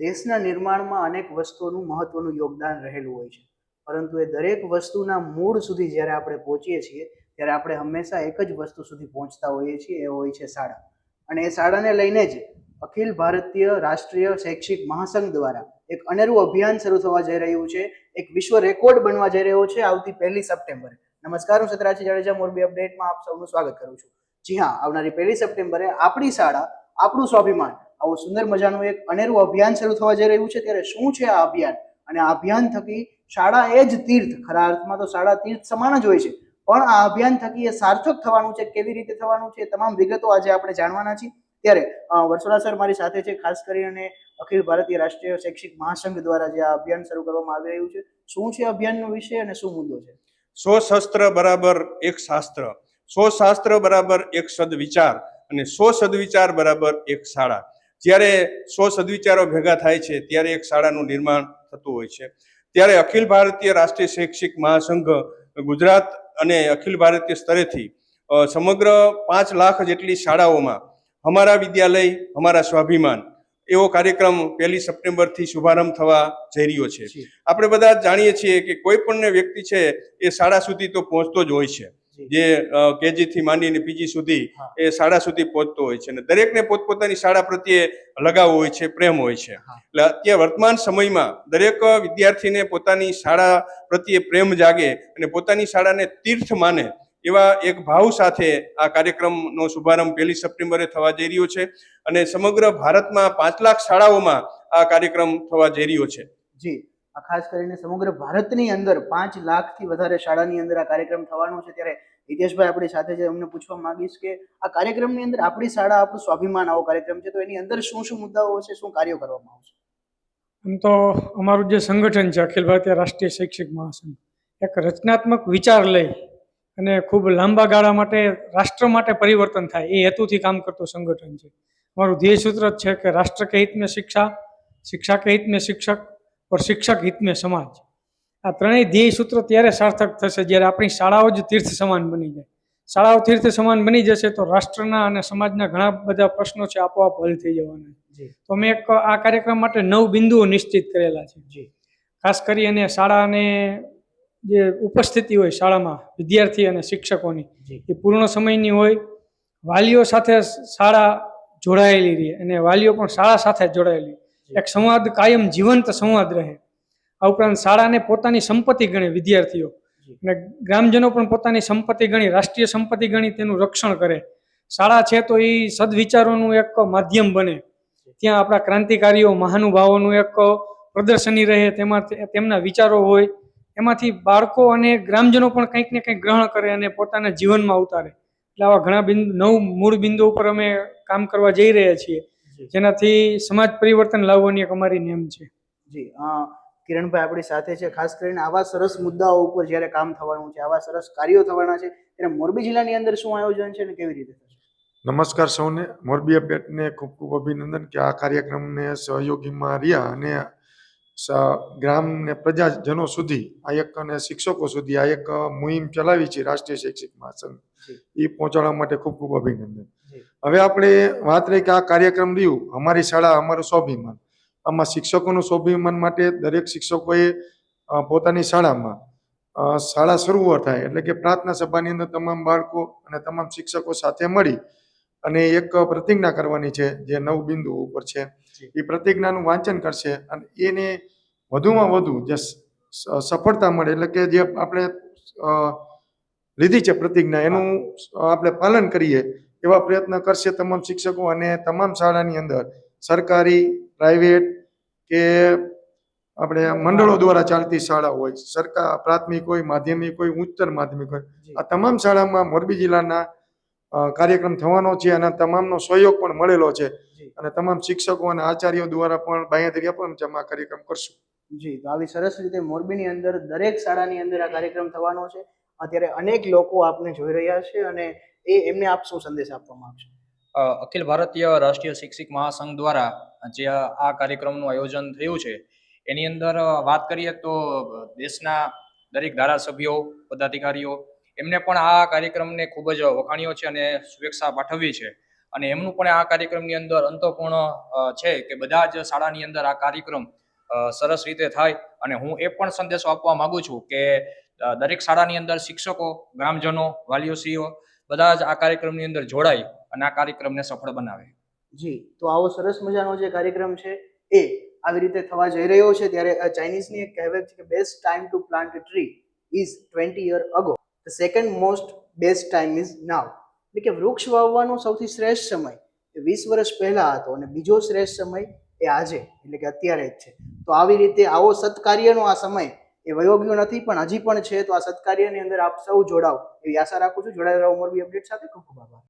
દેશના નિર્માણમાં અનેક વસ્તુઓનું મહત્વનું યોગદાન રહેલું હોય છે. પરંતુ એ દરેક વસ્તુના મૂળ સુધી જ્યારે આપણે પહોંચીએ છીએ, ત્યારે આપણે હંમેશા એક જ વસ્તુ સુધી પહોંચતા હોઈએ છીએ, એ હોય છે શાળા. અને એ શાળાને લઈને જ અખિલ ભારતીય રાષ્ટ્રીય શૈક્ષિક મહાસંઘ દ્વારા એક અનેરું અભિયાન શરૂ થવા જઈ રહ્યું છે. એક વિશ્વ રેકોર્ડ બનવા જઈ રહ્યો છે આવતી પહેલી સપ્ટેમ્બરે. નમસ્કાર, હું સતરાજી જાડેજા, મોરબી અપડેટમાં આપ સૌનું સ્વાગત કરું છું. જી હા, આવનારી પહેલી સપ્ટેમ્બરે આપણી શાળા, આપણું સ્વાભિમાન આવું સુંદર મજાનું એક અનેરું અભિયાન શરૂ થવા જઈ રહ્યું છે. ત્યારે શું છે આ અભિયાન? અને આ અભિયાન થકી શાળા એ જ તીર્થ, ખરા અર્થમાં તો શાળા તીર્થ સમાન જ હોય છે. પણ આ અભિયાન થકી એ સાર્થક થવાનું છે, કેવી રીતે થવાનું છે તમામ વિગતો આજે આપણે જાણવાના છીએ. ત્યારે વરસોડા સર મારી સાથે છે, ખાસ કરીને અખિલ ભારતીય રાષ્ટ્રીય શૈક્ષિક મહાસંઘ દ્વારા જે આ અભિયાન શરૂ કરવામાં આવી રહ્યું છે. શું છે અભિયાનનો વિષય અને શું મુદ્દો છે? સો શસ્ત્ર બરાબર એક શાસ્ત્ર સો શાસ્ત્ર બરાબર એક સદવિચાર અને સો સદવિચાર બરાબર એક શાળા. જ્યારે સો સદવિચારો ભેગા થાય છે ત્યારે એક શાળાનું નિર્માણ થતું હોય છે. ત્યારે અખિલ ભારતીય રાષ્ટ્રીય શૈક્ષિક મહાસંઘ ગુજરાત અને અખિલ ભારતીય સ્તરેથી સમગ્ર પાંચ લાખ જેટલી શાળાઓમાં અમારા વિદ્યાલય અમારા સ્વાભિમાન એવો કાર્યક્રમ પહેલી સપ્ટેમ્બરથી શુભારંભ થવા જઈ રહ્યો છે. આપણે બધા જાણીએ છીએ કે કોઈ પણ વ્યક્તિ છે એ શાળા સુધી તો પહોંચતો જ હોય છે. જી. કેજી થી માંડીને પીજી સુધી એ શાળા સુધી પહોંચતો હોય છે અને દરેકને પોતપોતાની શાળા પ્રત્યે લગાવ હોય છે પ્રેમ હોય છે. એટલે અત્યારે વર્તમાન સમયમાં દરેક વિદ્યાર્થીને પોતાની શાળા પ્રત્યે પ્રેમ જાગે અને પોતાની શાળાને તીર્થ માને એવા એક ભાવ સાથે આ કાર્યક્રમનો શુભારંભ પહેલી સપ્ટેમ્બરે થવા જઈ રહ્યો છે અને સમગ્ર ભારતમાં પાંચ લાખ શાળાઓમાં આ કાર્યક્રમ થવા જઈ રહ્યો છે. જી. આ ખાસ કરીને સમગ્ર ભારતની અંદર પાંચ લાખથી વધારે શાળાની અંદર આ કાર્યક્રમ થવાનો છે. ત્યારે હિતેશભાઈ આપણી સાથે છે. અમને પૂછવા માંગીશ કે આ કાર્યક્રમની અંદર આપણી શાળા આપણું સ્વાભિમાન આવો કાર્યક્રમ છે. તો એની અંદર શું શું મુદ્દાઓ છે શું કાર્યો કરવામાં આવશે? આમ તો અમારું જે સંગઠન છે, અખિલ ભારતીય રાષ્ટ્રીય શૈક્ષિક મહાસંઘ, એક રચનાત્મક વિચાર લઈ અને ખૂબ લાંબા ગાળા માટે રાષ્ટ્ર માટે પરિવર્તન થાય, એ હેતુથી કામ કરતું સંગઠન છે. અમારું ધ્યેય સૂત્ર જ છે કે રાષ્ટ્ર કે શિક્ષા શિક્ષા કે હિત મેં શિક્ષક और શિક્ષક હિત મેં સમાજ. આ ત્રણેય ધ્યેય સૂત્ર ત્યારે સાર્થક થશે જ્યારે આપણી શાળાઓ જ તીર્થ સમાન બની જાય. શાળાઓ તીર્થ સમાન બની જશે તો રાષ્ટ્રના અને સમાજના ઘણા બધા પ્રશ્નો છે આપોઆપ હલ થઈ જવાના. તો અમે એક આ કાર્યક્રમ માટે નવ બિંદુઓ નિશ્ચિત કરેલા છે. જી. ખાસ કરી અને શાળાને જે ઉપસ્થિતિ હોય શાળામાં વિદ્યાર્થી અને શિક્ષકોની એ પૂર્ણ સમયની હોય. વાલીઓ સાથે શાળા જોડાયેલી રહે અને વાલીઓ પણ શાળા સાથે જોડાયેલી એક સંવાદ કાયમ જીવંત સંવાદ રહે. આ ઉપરાંત શાળાને પોતાની સંપત્તિ ગણે વિદ્યાર્થીઓ. અને ગ્રામજનો પણ પોતાની સંપત્તિ ગણી રાષ્ટ્રીય સંપત્તિ ગણી તેનું રક્ષણ કરે. શાળા છે તો એ સદવિચારોનું એક માધ્યમ બને. ત્યાં આપણા ક્રાંતિકારીઓ મહાનુભાવોનું એક પ્રદર્શની રહે તેમાં તેમના વિચારો હોય. એમાંથી બાળકો અને ગ્રામજનો પણ કંઈક ને કંઈક ગ્રહણ કરે અને પોતાના જીવનમાં ઉતારે. એટલે આવા ઘણા બિંદુ નવ મૂળ બિંદુ ઉપર અમે કામ કરવા જઈ રહ્યા છીએ. જેનાથી સમાજ પરિવર્તન લાવવાની એક અમારી નેમ છે. જી કિરણભાઈ આપણી સાથે છે. ખાસ કરીને આવા સરસ મુદ્દાઓ ઉપર જ્યારે કામ થવાનું છે આવા સરસ કાર્યો થવાના છે ત્યારે મોરબી જિલ્લાની અંદર શું આયોજન છે અને કેવી રીતે થશે? નમસ્કાર સૌને. મોરબી અપડેટને ખૂબ ખૂબ અભિનંદન કે આ કાર્યક્રમને સહયોગીમાં રહ્યા અને સ- ગ્રામ ને પ્રજાજનો સુધી આ એક અને શિક્ષકો સુધી આ એક મુહિમ ચલાવી છે રાષ્ટ્રીય શૈક્ષિક મહાસંઘ. એ પહોંચાડવા માટે ખૂબ ખૂબ અભિનંદન. હવે આપણે વાત રહી કે આ કાર્યક્રમ રહ્યું અમારી શાળા અમારું સ્વાભિમાન. આમાં શિક્ષકોનું સ્વાભિમાન માટે દરેક શિક્ષકોએ પોતાની શાળામાં શાળા શરૂ થાય એટલે કે પ્રાર્થના સભાની અંદર તમામ બાળકો અને તમામ શિક્ષકો સાથે મળી અને એક પ્રતિજ્ઞા કરવાની છે જે નવ બિંદુ ઉપર છે. એ પ્રતિજ્ઞાનું વાંચન કરશે અને એને વધુમાં વધુ જે સફળતા મળે એટલે કે જે આપણે લીધી છે પ્રતિજ્ઞા એનું આપણે પાલન કરીએ એવા પ્રયત્ન કરશે તમામ શિક્ષકો અને તમામ શાળાની અંદર. સરકારી પ્રાઇવેટ કે આપણે મંડળો દ્વારા ચાલતી શાળા હોય સરકાર પ્રાથમિક હોય માધ્યમિક હોય ઉચ્ચતર માધ્યમિક હોય. આ તમામ શાળામાં મોરબી જિલ્લાના કાર્યક્રમ થવાનો છે અને તમામનો સહયોગ પણ મળેલો છે. અને તમામ શિક્ષકો અને આચાર્યો દ્વારા પણ બાંયધરી પણ જમા કાર્યક્રમ કરશું. જી તો આવી સરસ રીતે મોરબીની અંદર દરેક શાળાની અંદર આ કાર્યક્રમ થવાનો છે. અત્યારે અનેક લોકો આપને જોઈ રહ્યા છે અને એ એમને આપ શું સંદેશ આપવામાં આવશે અખિલ ભારતીય રાષ્ટ્રીય શિક્ષિક મહાસંઘ દ્વારા જે આ કાર્યક્રમનું આયોજન થયું છે, એની અંદર વાત કરીએ તો દેશના દરેક ધારાસભ્યો, પદાધિકારીઓ, એમને પણ આ કાર્યક્રમને ખૂબ જ વખાણ્યો છે અને શુભેચ્છા પાઠવવી છે. અને એમનું પણ આ કાર્યક્રમની અંદર અંતપૂર્ણ છે કે બધા જ શાળાની અંદર આ કાર્યક્રમ સરસ રીતે થાય. અને હું એ પણ સંદેશો આપવા માગું છું કે દરેક શાળાની અંદર શિક્ષકો, ગ્રામજનો, વાલીઓશ્રીઓ બધા જ આ કાર્યક્રમની અંદર જોડાય અને આ કાર્યક્રમને સફળ બનાવે. જી, તો આવો સરસ મજાનો જે કાર્યક્રમ છે એ આવી રીતે થવા જઈ રહ્યો છે ત્યારે ચાઇનીઝની એક કહેવત છે કે best time to plant tree is twenty year ago the second most best time is now એટલે કે વૃક્ષ વાવવાનો સૌથી શ્રેષ્ઠ સમય એ વીસ વર્ષ પહેલા હતો અને બીજો શ્રેષ્ઠ સમય એ આજે, એટલે કે અત્યારે જ છે. તો આવી રીતે આવો સત્કાર્યનો આ સમય એ વયો નથી, પણ હજી પણ છે. તો આ સત્કાર્યની અંદર આપ સૌ જોડાવ એવી આશા રાખું છું. જોડાયેલા રહો. મોરબી અપડેટ સાથે ખૂબ ખૂબ આભાર.